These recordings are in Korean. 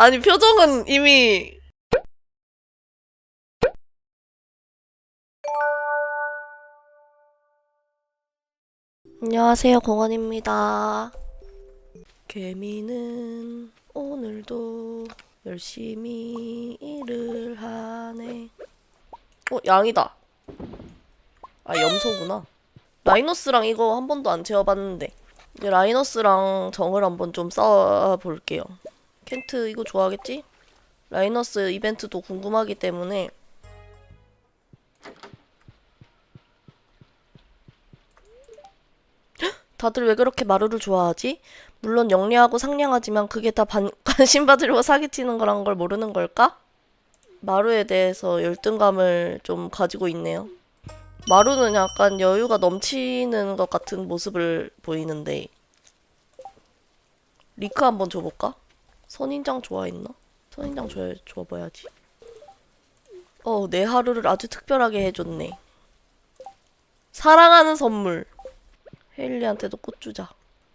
아니 표정은 이미 안녕하세요 공원입니다. 개미는 오늘도 열심히 일을 하네. 어 양이다. 아 염소구나. 라이너스랑 이거 한 번도 안 채워봤는데 이제 라이너스랑 정을 한번 좀 싸워볼게요. 켄트 이거 좋아하겠지? 라이너스 이벤트도 궁금하기 때문에 헉! 다들 왜 그렇게 마루를 좋아하지? 물론 영리하고 상냥하지만 그게 다 반, 관심 받으려고 사기치는 거란 걸 모르는 걸까? 마루에 대해서 열등감을 좀 가지고 있네요. 마루는 약간 여유가 넘치는 것 같은 모습을 보이는데 리크 한번 줘볼까? 선인장 좋아했나? 선인장 줘, 줘봐야지. 어, 내 하루를 아주 특별하게 해줬네. 사랑하는 선물. 헤일리한테도 꽃 주자.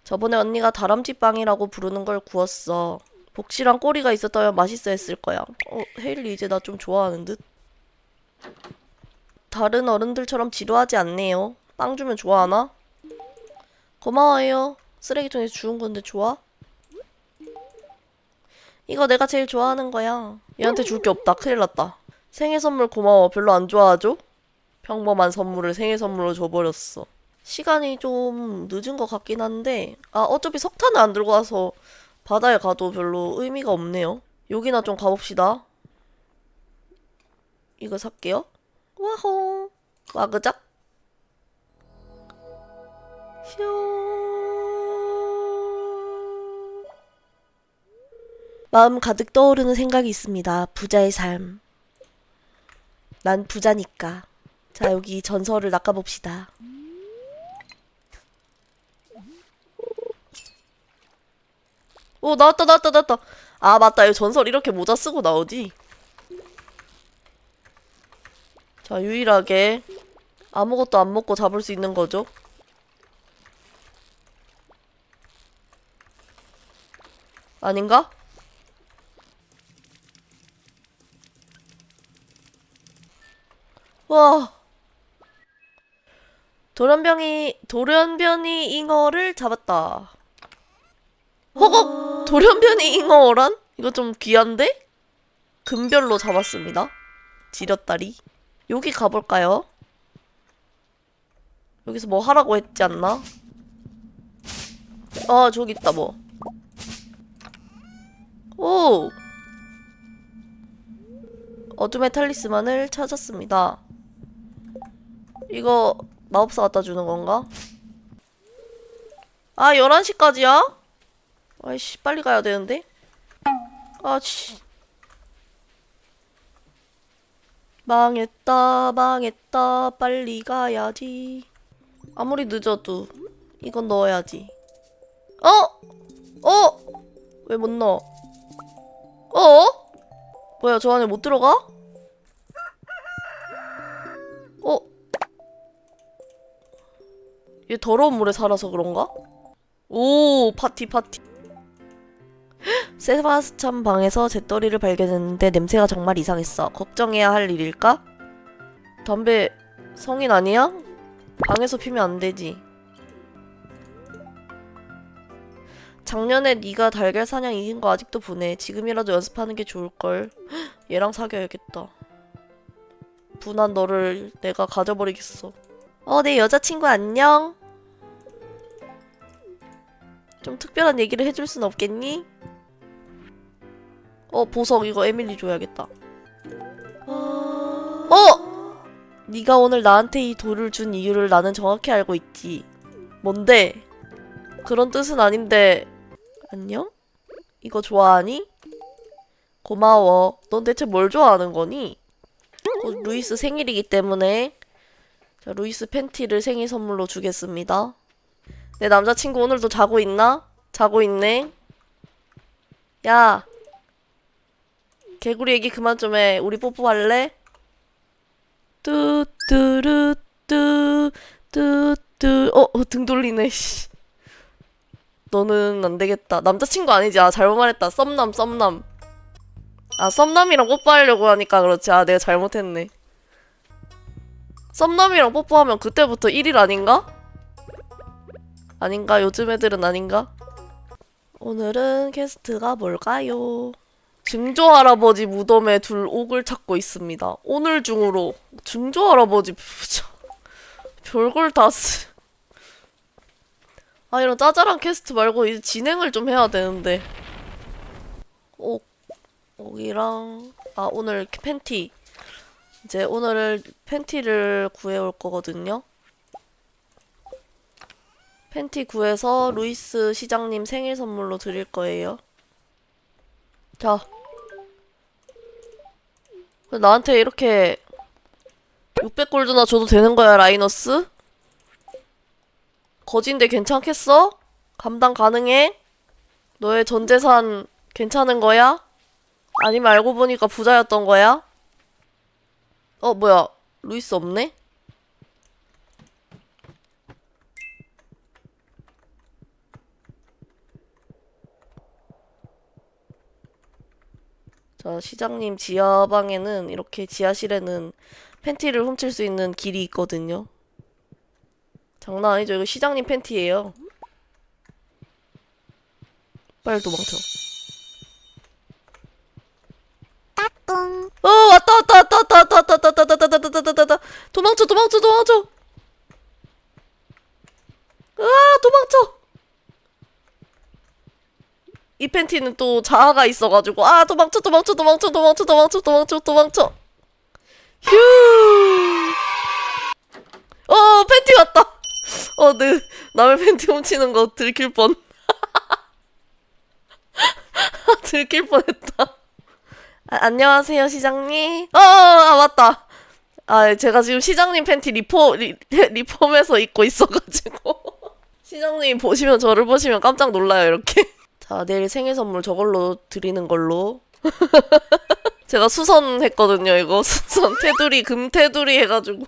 저번에 언니가 다람쥐 빵이라고 부르는 걸 구웠어. 복실한 꼬리가 있었다면 맛있어 했을 거야. 어, 헤일리 이제 나 좀 좋아하는 듯? 다른 어른들처럼 지루하지 않네요. 빵 주면 좋아하나? 고마워요. 쓰레기통에서 주운 건데 좋아? 이거 내가 제일 좋아하는 거야. 얘한테 줄 게 없다. 큰일 났다. 생일 선물 고마워. 별로 안 좋아하죠? 평범한 선물을 생일 선물로 줘버렸어. 시간이 좀 늦은 것 같긴 한데, 아, 어차피 석탄을 안 들고 와서 바다에 가도 별로 의미가 없네요. 여기나 좀 가봅시다. 이거 살게요. 와호. 와그작. 슈. 마음 가득 떠오르는 생각이 있습니다. 부자의 삶. 난 부자니까. 자, 여기 전설을 낚아봅시다. 오, 나왔다, 나왔다, 나왔다. 아, 맞다. 이 전설 이렇게 모자 쓰고 나오지. 자, 유일하게 아무것도 안 먹고 잡을 수 있는 거죠. 아닌가? 와. 돌연병이 돌연변이 잉어를 잡았다. 허걱! 돌연변이 잉어란? 이거 좀 귀한데? 금별로 잡았습니다. 지렸다리. 여기 가볼까요? 여기서 뭐 하라고 했지 않나? 아, 저기 있다, 뭐. 오! 어둠의 탈리스만을 찾았습니다. 이거 마법사 갖다 주는 건가? 아, 11시까지야? 아이씨, 빨리 가야 되는데? 아, 씨. 망했다, 망했다, 빨리 가야지. 아무리 늦어도 이건 넣어야지. 어? 어? 왜 못 넣어? 어? 뭐야, 저 안에 못 들어가? 얘 더러운 물에 살아서 그런가? 오, 파티, 파티. 세바스찬 방에서 재떨이를 발견했는데 냄새가 정말 이상했어. 걱정해야 할 일일까? 담배 성인 아니야? 방에서 피면 안 되지. 작년에 네가 달걀 사냥 이긴 거 아직도 보내. 지금이라도 연습하는 게 좋을 걸. 얘랑 사귀어야겠다. 분한 너를 내가 가져버리겠어. 어, 내 여자친구 안녕. 좀 특별한 얘기를 해줄 순 없겠니? 어 보석 이거 에밀리 줘야겠다. 어! 네가 오늘 나한테 이 돌을 준 이유를 나는 정확히 알고 있지. 뭔데? 그런 뜻은 아닌데 안녕? 이거 좋아하니? 고마워. 넌 대체 뭘 좋아하는 거니? 곧 루이스 생일이기 때문에 자, 루이스 팬티를 생일 선물로 주겠습니다. 내 남자친구 오늘도 자고 있나? 자고 있네. 야. 개구리 얘기 그만 좀 해. 우리 뽀뽀할래? 뚜뚜루 뚜 뚜뚜 어, 어, 등 돌리네. 씨. 너는 안 되겠다. 남자친구 아니지? 아, 잘못 말했다. 썸남, 썸남. 아 썸남이랑 뽀뽀하려고 하니까 그렇지 아 내가 잘못했네 썸남이랑 뽀뽀하면 그때부터 1일 아닌가? 아닌가? 요즘 애들은 아닌가? 오늘은 게스트가 뭘까요? 증조 할아버지 무덤에 둘 옥을 찾고 있습니다. 오늘 중으로 증조 할아버지 참, 별걸 다 쓰. 아 이런 짜잘한 캐스트 말고 이제 진행을 좀 해야 되는데. 옥 옥이랑 아 오늘 팬티 이제 오늘 팬티를 구해올 거거든요. 팬티 구해서 루이스 시장님 생일 선물로 드릴 거예요. 자. 나한테 이렇게 600골드나 줘도 되는 거야, 라이너스? 거진데 괜찮겠어? 감당 가능해? 너의 전 재산 괜찮은 거야? 아니면 알고 보니까 부자였던 거야? 어, 뭐야. 루이스 없네? 자, 시장님 지하방에는 이렇게 지하실에는 팬티를 훔칠 수 있는 길이 있거든요. 장난 아니죠? 이거 시장님 팬티예요. 빨리 도망쳐. 똥. 어 왔다 왔다 왔다 왔다 왔다 왔다 왔다 왔다 왔다 왔다 왔다 왔다 왔다 도망쳐 도망쳐 도망쳐 아 도망쳐 이 팬티는 또 자아가 있어가지고 아 도망쳐 도망쳐 도망쳐 도망쳐 도망쳐 도망쳐 도망쳐 휴 어, 팬티 왔다. 어, 네. 남의 팬티 훔치는 거 들킬 뻔. 들킬 뻔했다. 아, 안녕하세요, 시장님. 어, 아, 맞다. 아, 제가 지금 시장님 팬티 리포, 리, 리폼해서 입고 있어가지고. 시장님 보시면, 저를 보시면 깜짝 놀라요, 이렇게. 자, 내일 생일 선물 저걸로 드리는 걸로. 제가 수선 했거든요, 이거. 수선 테두리, 금 테두리 해가지고.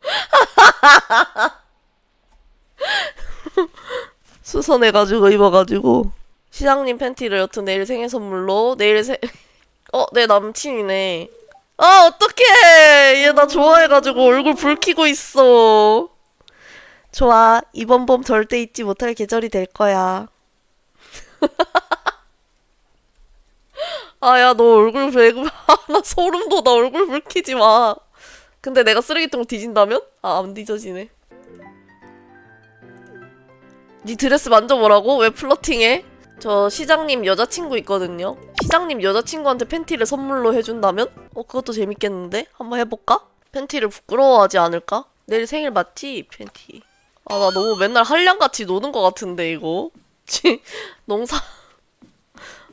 수선해가지고 입어가지고. 시장님 팬티를 여튼 내일 생일 선물로, 내일 생, 어, 내 남친이네. 아, 어떡해! 얘 나 좋아해가지고 얼굴 붉히고 있어. 좋아. 이번 봄 절대 잊지 못할 계절이 될 거야. 아, 야, 너 얼굴 배구, 아, 나 소름 돋아. 얼굴 붉히지 마. 근데 내가 쓰레기통 뒤진다면? 아, 안 뒤져지네. 네 드레스 만져보라고? 왜 플러팅해? 저 시장님 여자친구 있거든요. 시장님 여자친구한테 팬티를 선물로 해준다면? 어, 그것도 재밌겠는데? 한번 해볼까? 팬티를 부끄러워하지 않을까? 내일 생일 맞지? 팬티. 아, 나 너무 맨날 한량같이 노는 것 같은데, 이거. 치, 농사.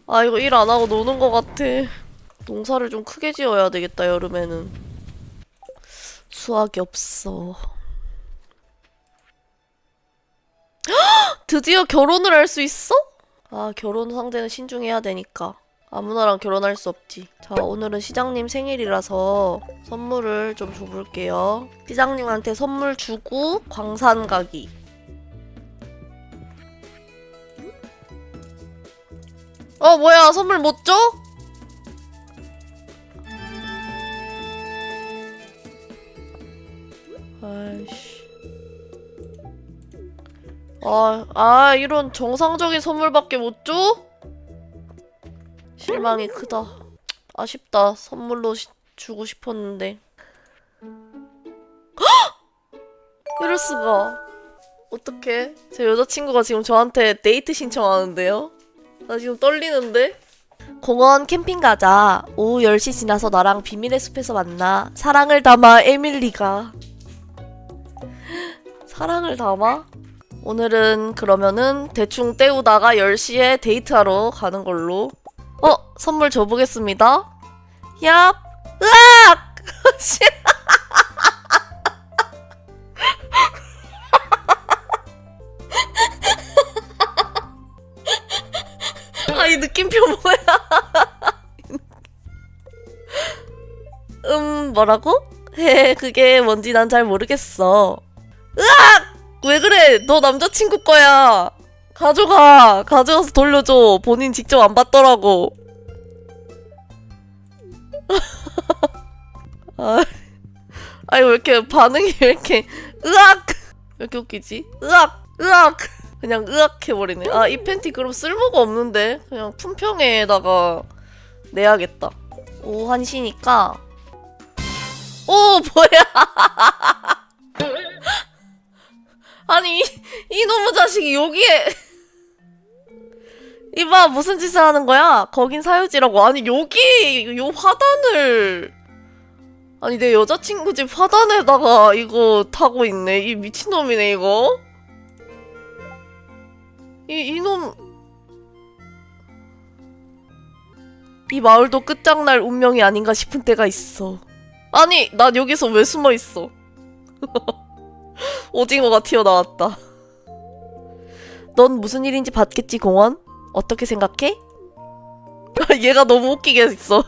아, 이거 일 안 하고 노는 것 같아. 농사를 좀 크게 지어야 되겠다, 여름에는. 수학이 없어. 헉! 드디어 결혼을 할 수 있어? 아, 결혼 상대는 신중해야 되니까. 아무나랑 결혼할 수 없지. 자, 오늘은 시장님 생일이라서 선물을 좀 줘볼게요. 시장님한테 선물 주고 광산 가기. 어, 뭐야, 선물 못 줘? 아이씨. 아, 아, 이런 정상적인 선물밖에 못 줘? 실망이 크다. 아쉽다. 선물로 시- 주고 싶었는데. 헉! 이럴 수가. 어떡해? 제 여자친구가 지금 저한테 데이트 신청하는데요? 나 지금 떨리는데? 공원 캠핑 가자. 오후 10시 지나서 나랑 비밀의 숲에서 만나. 사랑을 담아 에밀리가. 사랑을 담아? 오늘은 그러면은 대충 때우다가 10시에 데이트하러 가는 걸로. 어, 선물 줘보겠습니다. 얍! 으악! 느낌표 뭐야? 음, 뭐라고? 헤, 그게 뭔지 난 잘 모르겠어. 으악! 왜 그래? 너 남자친구 거야. 가져가. 가져가서 돌려줘. 본인 직접 안 받더라고. 아, 아니 왜 이렇게 반응이 왜 이렇게 으악 왜 이렇게 웃기지? 으악 으악 그냥 으악 해버리네. 아 이 팬티 그럼 쓸모가 없는데 그냥 품평에다가 내야겠다. 오 한시니까 오 뭐야? 아니 이놈의 자식이 여기에 이봐 무슨 짓을 하는 거야? 거긴 사유지라고 아니 여기 요 화단을 아니 내 여자친구 집 화단에다가 이거 타고 있네 이 미친놈이네 이거 이 이놈 이 마을도 끝장날 운명이 아닌가 싶은 때가 있어 아니 난 여기서 왜 숨어 있어 오징어가 튀어나왔다 넌 무슨 일인지 봤겠지 공원? 어떻게 생각해? 얘가 너무 웃기게 있어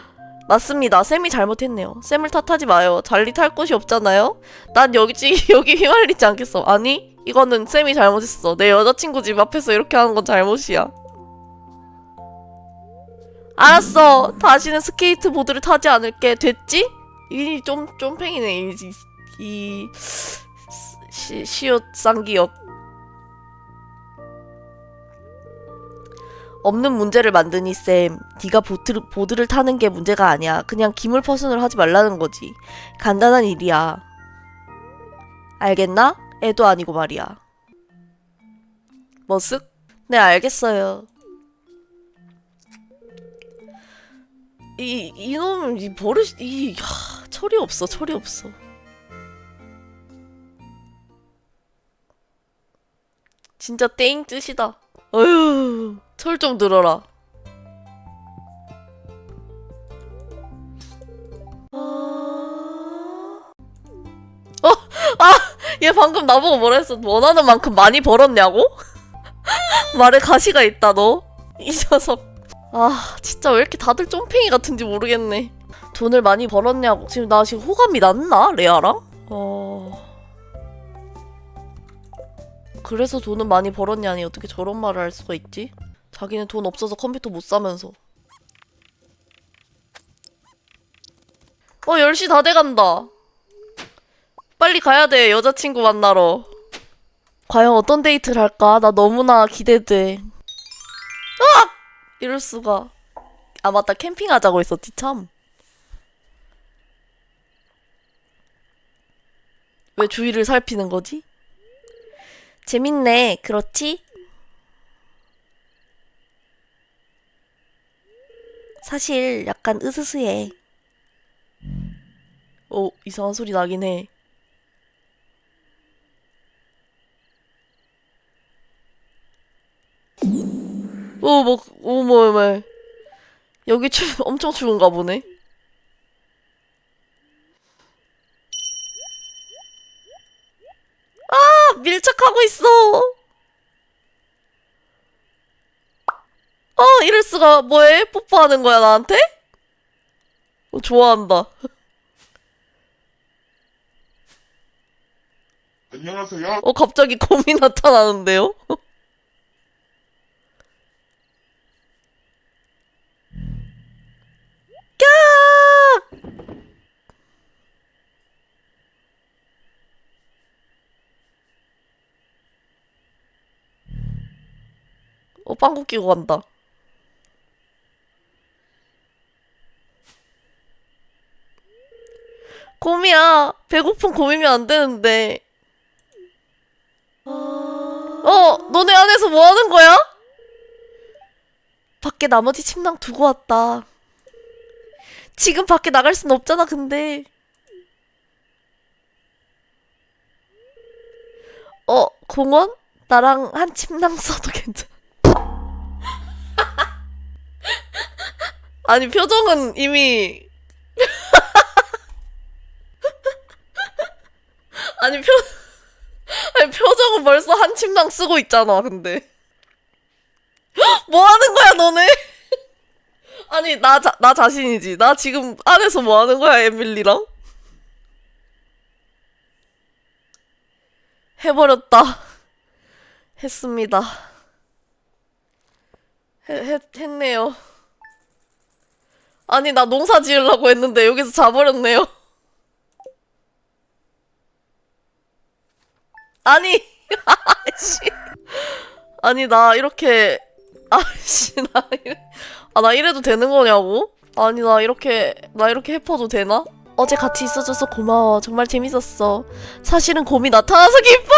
맞습니다. 쌤이 잘못했네요. 쌤을 탓하지 마요. 잘리 탈 곳이 없잖아요. 난 여기 여기 휘말리지 않겠어. 아니 이거는 쌤이 잘못했어. 내 여자친구 집 앞에서 이렇게 하는 건 잘못이야. 알았어. 다시는 스케이트보드를 타지 않을게. 됐지? 이 좀 좀팽이네. 이, 이, 이 시, 시옷 쌍기역. 없는 문제를 만드니 쌤. 네가 보트, 보드를 타는 게 문제가 아니야. 그냥 기물 퍼슨을 하지 말라는 거지. 간단한 일이야. 알겠나? 애도 아니고 말이야. 머쓱? 네, 알겠어요. 이, 이놈, 이 버릇, 이, 하, 철이 없어, 철이 없어. 진짜 땡 뜻이다. 어휴, 철 좀 들어라. 얘 방금 나보고 뭐라 했어? 원하는 만큼 많이 벌었냐고? 말에 가시가 있다, 너. 이 녀석. 아, 진짜 왜 이렇게 다들 쫌팽이 같은지 모르겠네. 돈을 많이 벌었냐고. 지금 나 지금 호감이 났나? 레아랑? 어. 그래서 돈은 많이 벌었냐니 어떻게 저런 말을 할 수가 있지? 자기는 돈 없어서 컴퓨터 못 사면서. 어, 10시 다 돼간다. 빨리 가야 돼, 여자친구 만나러. 과연 어떤 데이트를 할까? 나 너무나 기대돼. 아! 이럴 수가. 아, 맞다. 캠핑하자고 했었지, 참. 왜 주위를 살피는 거지? 재밌네. 그렇지? 사실 약간 으스스해. 어, 이상한 소리 나긴 해. 어, 뭐, 어, 뭐, 뭐. 여기 추, 엄청 추운가 보네. 아, 밀착하고 있어. 어, 이럴 수가. 뭐해? 뽀뽀하는 거야, 나한테? 어, 좋아한다. 안녕하세요. 어, 갑자기 곰이 나타나는데요? 까! 어, 빵꾸 끼고 간다. 곰이야. 배고픈 곰이면 안 되는데. 어, 너네 안에서 뭐 하는 거야? 밖에 나머지 침낭 두고 왔다. 지금 밖에 나갈 순 없잖아, 근데. 어, 공원? 나랑 한 침낭 써도 괜찮아. 아니, 표정은 이미. 아니, 표, 아니, 표정은 벌써 한 침낭 쓰고 있잖아, 근데. 뭐 하는 거야, 너네? 아니, 나, 자, 나 자신이지. 나 지금 안에서 뭐 하는 거야, 에밀리랑? 해버렸다. 했습니다. 해, 했, 했네요. 아니 나 농사 지으려고 했는데 여기서 자버렸네요. 아니 아씨 아니 나 이렇게 아씨 나 이래 아나 이래도 되는 거냐고? 아니 나 이렇게 나 이렇게 해퍼도 되나? 어제 같이 있어줘서 고마워 정말 재밌었어 사실은 곰이 나타나서 기뻐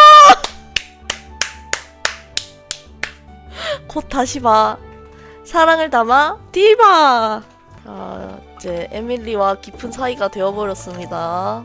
곧 다시 봐 사랑을 담아 디바 자 이제 에밀리와 깊은 사이가 되어버렸습니다